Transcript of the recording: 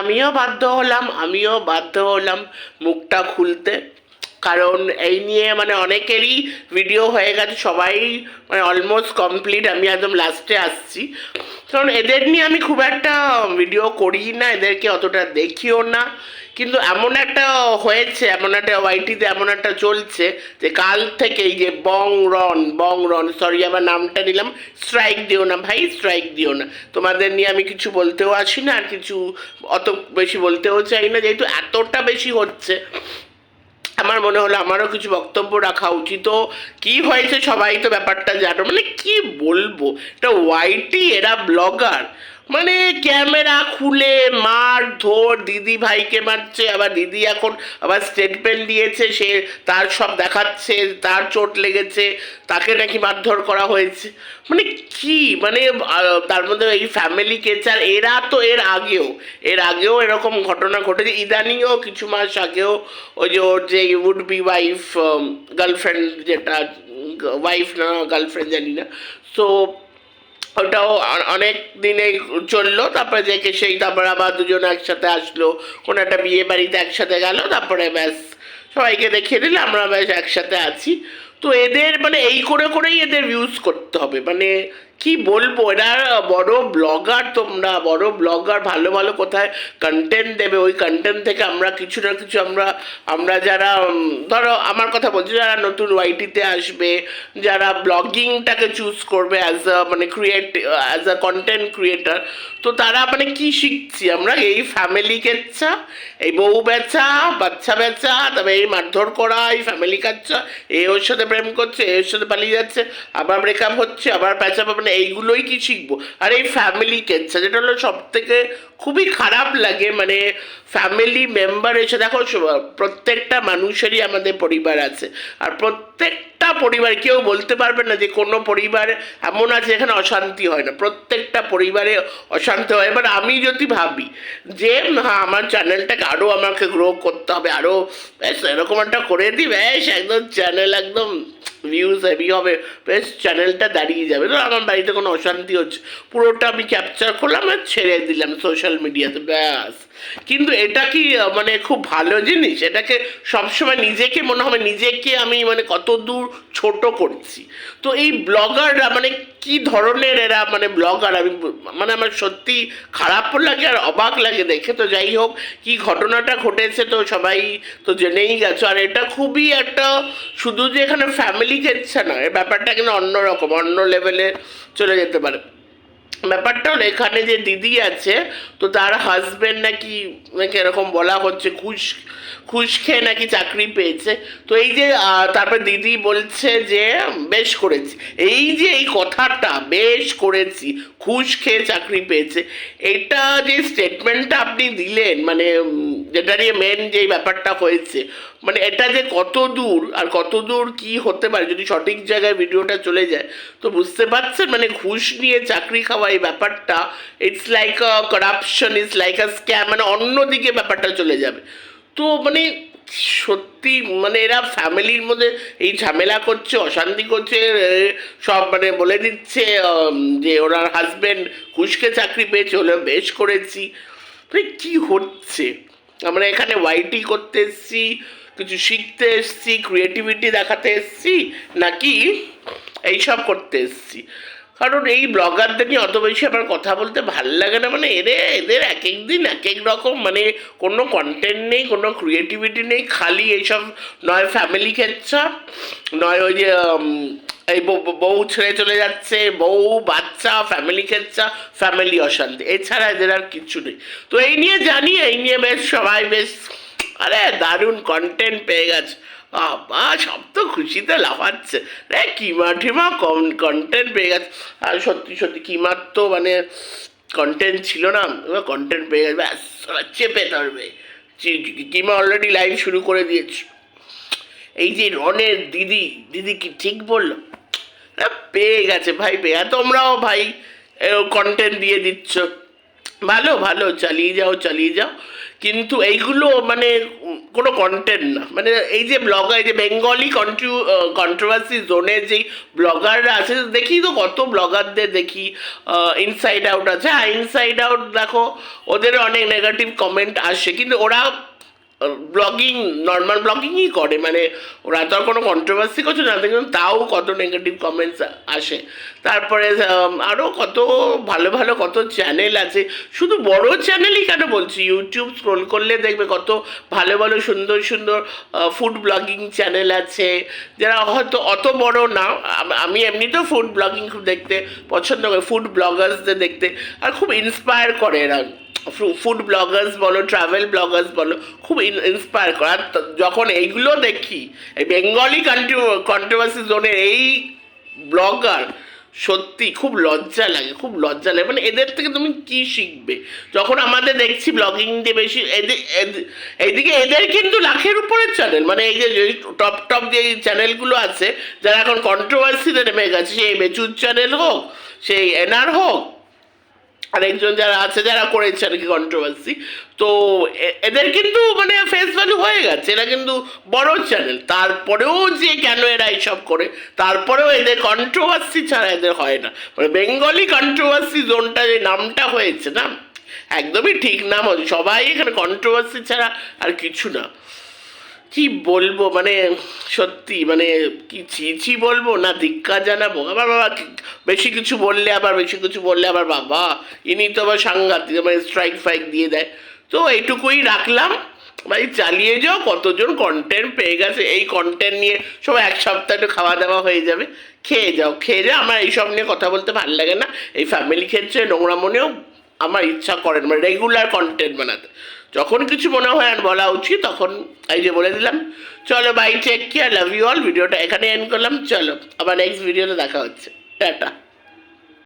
আমিও বাধ্য হলাম, আমিও বাধ্য হলাম মুখটা খুলতে। কারণ এই নিয়ে মানে অনেকেরই ভিডিও হয়ে গেছে, সবাই মানে অলমোস্ট কমপ্লিট আমি একদম লাস্টে আসছি। কারণ এদের নিয়ে আমি খুব একটা ভিডিও করি না, এদেরকে অতটা দেখিও না। কিন্তু এমন একটা হয়েছে, এমন একটা ওয়াইটিতে এমন একটা চলছে যে কাল থেকেই যে Bong Ron Bong Ron sorry আমার নামটা নিলাম স্ট্রাইক দিও না ভাই স্ট্রাইক দিও না। তোমাদের নিয়ে আমি কিছু বলতেও আসি না, আর কিছু অত বেশি বলতেও চাই না, যেহেতু এতটা বেশি হচ্ছে, আমার মনে হলো আমারও কিছু বক্তব্য রাখা উচিত। ও কি হয়েছে সবাই তো ব্যাপারটা জানো মানে কি বলব? এটা ওয়াইটি এরা ব্লগার মানে ক্যামেরা খুলে মার ধর, দিদি ভাইকে মারছে, আবার দিদি এখন আবার স্টেটমেন্ট দিয়েছে সে তার সব দেখাচ্ছে, তার চোট লেগেছে, তাকে নাকি মারধর করা হয়েছে। মানে কি? মানে তার মধ্যে এই ফ্যামিলি কেচার এরা তো এর আগেও এর আগেও এরকম ঘটনা ঘটেছে। ইদানিংও কিছু মাস আগেও ওই যে ওর যে উড বি ওয়াইফ গার্লফ্রেন্ড যেটা ওয়াইফ না গার্লফ্রেন্ড জানি না। সো ওটাও অনেক দিনে চলল, তারপরে দেখে সেই তারপরে আবার দুজন একসাথে আসলো। কোনো একটা বিয়ে বাড়িতে একসাথে গেল, তারপরে ব্যাস, সবাইকে দেখিয়ে দিলে, আমরা ব্যাস একসাথে আছি। তো এদের মানে এই করে করেই এদের ইউজ করতে হবে। মানে কি বলব? এরা বড় ব্লগার তোমরা, বড় ব্লগার ভালো ভালো কোথায় কন্টেন্ট দেবে। ওই কন্টেন্ট থেকে আমরা কিছু না কিছু আমরা আমরা যারা ধরো আমার কথা বলছি, যারা নতুন ওয়াইটিতে আসবে, যারা ব্লগিংটাকে চুজ করবে অ্যাজ আ মানে create as a content creator তো তারা মানে কি শিখছি আমরা? এই ফ্যামিলি কেচ্ছা এই বউ বেচা, বাচ্চা বেচা, তবে এই মারধর করা, এই ফ্যামিলি কাচ্চা এ ওর সাথে প্রেম করছে, এ ওর সাথে পালিয়ে যাচ্ছে, আবার ব্রেকআপ হচ্ছে, আবার প্যাচা মানে এইগুলোই কি শিখব? আর এই ফ্যামিলি কেচ্ছা যেটা হলো সব থেকে খুবই খারাপ লাগে মানে ফ্যামিলি মেম্বার এসে, দেখো প্রত্যেকটা মানুষেরই আমাদের পরিবার আছে। আর প্রত্যেকটা পরিবার, কেউ বলতে পারবে না যে কোনো পরিবার এমন আছে যেখানে অশান্তি হয় না। প্রত্যেকটা পরিবারে অশান্তি হয়। এবার আমি যদি ভাবি যে হ্যাঁ আমার চ্যানেলটাকে আরও আমাকে গ্রো করতে হবে আরও বেশ এরকম একটা করে দিই বেশ একদম চ্যানেল একদম ভিউজ হেভি হবে, বেশ চ্যানেলটা দাঁড়িয়ে যাবে। তো আমার বাড়িতে কোনো অশান্তি হচ্ছে, পুরোটা আমি ক্যাপচার করলাম আর ছেড়ে দিলাম সোশ্যাল মিডিয়াতে ব্যাস। কিন্তু এটা কি মানে খুব ভালো জিনিস? এটাকে সবসময় নিজেকে মনে হবে, নিজেকে আমি মানে কত দূর ছোট করছি। তো এই ব্লগাররা মানে কি ধরনের এরা মানে ব্লগার? আমি মানে আমার সত্যি খারাপ লাগে আর অবাক লাগে। দেখে তো যাই হোক, কি ঘটনাটা ঘটেছে তো সবাই তো জেনেই গেছো। আর এটা খুবই একটা, শুধু যে এখানে ফ্যামিলি খেচ্ছে না এর ব্যাপারটা কিন্তু অন্যরকম অন্য লেভেলে চলে যেতে পারে। ব্যাপারটা হলো, এখানে যে দিদি আছে, তো তার হাজবেন্ড নাকি নাকি এরকম বলা হচ্ছে খুশ খুশ খেয়ে নাকি চাকরি পেয়েছে। তো এই যে তারপর দিদি বলছে যে, বেশ করেছি। এই যে এই কথাটা, বেশ করেছি খুশ খেয়ে চাকরি পেয়েছে, এটা যে স্টেটমেন্টটা আপনি দিলেন মানে যেটা নিয়ে মেন যে ব্যাপারটা হয়েছে। মানে এটা যে কত দূর আর কত দূর কি হতে পারে, যদি সঠিক জায়গায় ভিডিওটা চলে যায়, তো বুঝতে পারছেন? মানে ঘুষ নিয়ে চাকরি খাওয়া এই ব্যাপারটা it's like a corruption it's like a scam মানে অন্যদিকে ব্যাপারটা চলে যাবে। তো মানে সত্যি মানে এরা ফ্যামিলির মধ্যে এই ঝামেলা করছে, অশান্তি করছে সব মানে বলে দিচ্ছে যে ওনার হাজবেন্ড ঘুষকে চাকরি পেয়েছে হলে বেশ করেছি। মানে কি হচ্ছে? আমরা এখানে ওয়াইটি করতে এসছি, কিছু শিখতে এসছি ক্রিয়েটিভিটি দেখাতে এসছি, নাকি এইসব করতে এসছি। কারণ এই ব্লগারদের নিয়ে অত বেশি আমার কথা বলতে ভালো লাগে না মানে এদের এদের এক এক দিন এক এক রকম মানে কোনো কন্টেন্ট নেই, কোনো ক্রিয়েটিভিটি নেই, খালি এইসব নয় ফ্যামিলি খেচ্ছা নয় ওই যে এই বউ- ছেড়ে চলে যাচ্ছে, বউ, বাচ্চা ফ্যামিলি খেচ্ছা ফ্যামিলি অশান্তি। এছাড়া এদের আর কিচ্ছু নেই। তো এই নিয়ে জানি, এই নিয়ে বেশ সবাই বেশ, আরে দারুণ কন্টেন্ট পেয়ে গেছে। বাবা, সব তো খুশিতে লাফাচ্ছে। রে, কিমা টিমা কন্টেন্ট পেয়ে গেছে। আর সত্যি সত্যি কিমার তো মানে কন্টেন্ট ছিল না, এবার কন্টেন্ট পেয়ে গেছে। ব্যাস চেপে ধরবে। কিমা অলরেডি লাইভ শুরু করে দিয়েছে। এই যে রনের দিদি দিদি কি ঠিক বলল? পেয়ে গেছে ভাই, পেয়ে। আর তোমরাও ভাই কন্টেন্ট দিয়ে দিচ্ছ। ভালো ভালো, চালিয়ে যাও চালিয়ে যাও। কিন্তু এইগুলো মানে কোনো কন্টেন্ট না। মানে এই যে ব্লগার এই যে বেঙ্গলি কন্ট্রি কন্ট্রোভার্সি জোনের যেই ব্লগাররা আছে, দেখি তো কত ব্লগারদের দেখি ইনসাইড আউট আছে। হ্যাঁ ইনসাইড আউট দেখো, ওদের অনেক নেগেটিভ কমেন্ট আসে। কিন্তু ওরা ব্লগিং নর্মাল ব্লগিংই করে। মানে ওরা তো আর কোনো কন্ট্রোভার্সি করছে না, কিন্তু তাও কত নেগেটিভ কমেন্টস আসে। তারপরে আরও কত ভালো ভালো কত চ্যানেল আছে। শুধু বড় চ্যানেলই কেন বলছি? ইউটিউব স্ক্রোল করলে দেখবে কত ভালো ভালো সুন্দর সুন্দর ফুড ব্লগিং চ্যানেল আছে। যারা হয়তো অত বড় না, আমি এমনিতেও ফুড ব্লগিং খুব দেখতে পছন্দ করি ফুড ব্লগার্সদের দেখতে। আর খুব ইন্সপায়ার করে এরা। ফুড ব্লগার্স বলো ট্রাভেল ব্লগার্স বলো, খুব ইন্সপায়ার করে। আর যখন এইগুলো দেখি, এই বেঙ্গলি কন্ট্রোভার্সি জোনের এই ব্লগার সত্যি খুব লজ্জা লাগে, খুব লজ্জা লাগে। মানে এদের থেকে তুমি কি শিখবে? যখন আমাদের দেখছি ব্লগিং দিয়ে বেশি এদিকে এদি- এদের কিন্তু লাখের উপরের চ্যানেল মানে এই যে টপ টপ যে চ্যানেলগুলো আছে, যারা এখন কন্ট্রোভার্সিতে নেমে গেছে, সেই বেচুর চ্যানেল হোক, সেই এনার হোক আরেকজন যারা আছে, যারা করেছে আর কি কন্ট্রোভার্সি তো এদের কিন্তু মানে ফেস ভ্যালু হয়ে গেছে। এরা কিন্তু বড় চ্যানেল তারপরেও যে কেন এরা এইসব করে, তারপরেও এদের কন্ট্রোভার্সি ছাড়া এদের হয় না। মানে বেঙ্গলি কন্ট্রোভার্সি জোনটা যে নামটা হয়েছে না, একদমই ঠিক নাম সবাই এখানে কন্ট্রোভার্সি ছাড়া আর কিছু না। কি বলব? মানে সত্যি মানে কি ছি বলব? না, ধিক্কার জানাব। আবার বাবা বেশি কিছু বললে আবার, বেশি কিছু বললে আবার বাবা, ইনি তো আবার সাংঘাতিক মানে স্ট্রাইক ফাইক দিয়ে দেয়। তো এইটুকুই রাখলাম। ভাই, চালিয়ে যাও, কতজন কন্টেন্ট পেয়ে গেছে, এই কন্টেন্ট নিয়ে সবাই এক সপ্তাহ একটু খাওয়া দাওয়া হয়ে যাবে। খেয়ে যাও খেয়ে যাও, আমার এইসব নিয়ে কথা বলতে ভালো লাগে না। এই ফ্যামিলি ক্ষেত্রে নোংরা মনেও আমার ইচ্ছা করে না মানে রেগুলার কন্টেন্ট বানাতে। যখন কিছু মনে হয় আর বলা উচিত, তখন এই যে বলে দিলাম। চলো bye take care love you all ভিডিওটা এখানে এন্ড করলাম। চলো, আবার নেক্সট ভিডিওতে দেখা হচ্ছে। টাটা।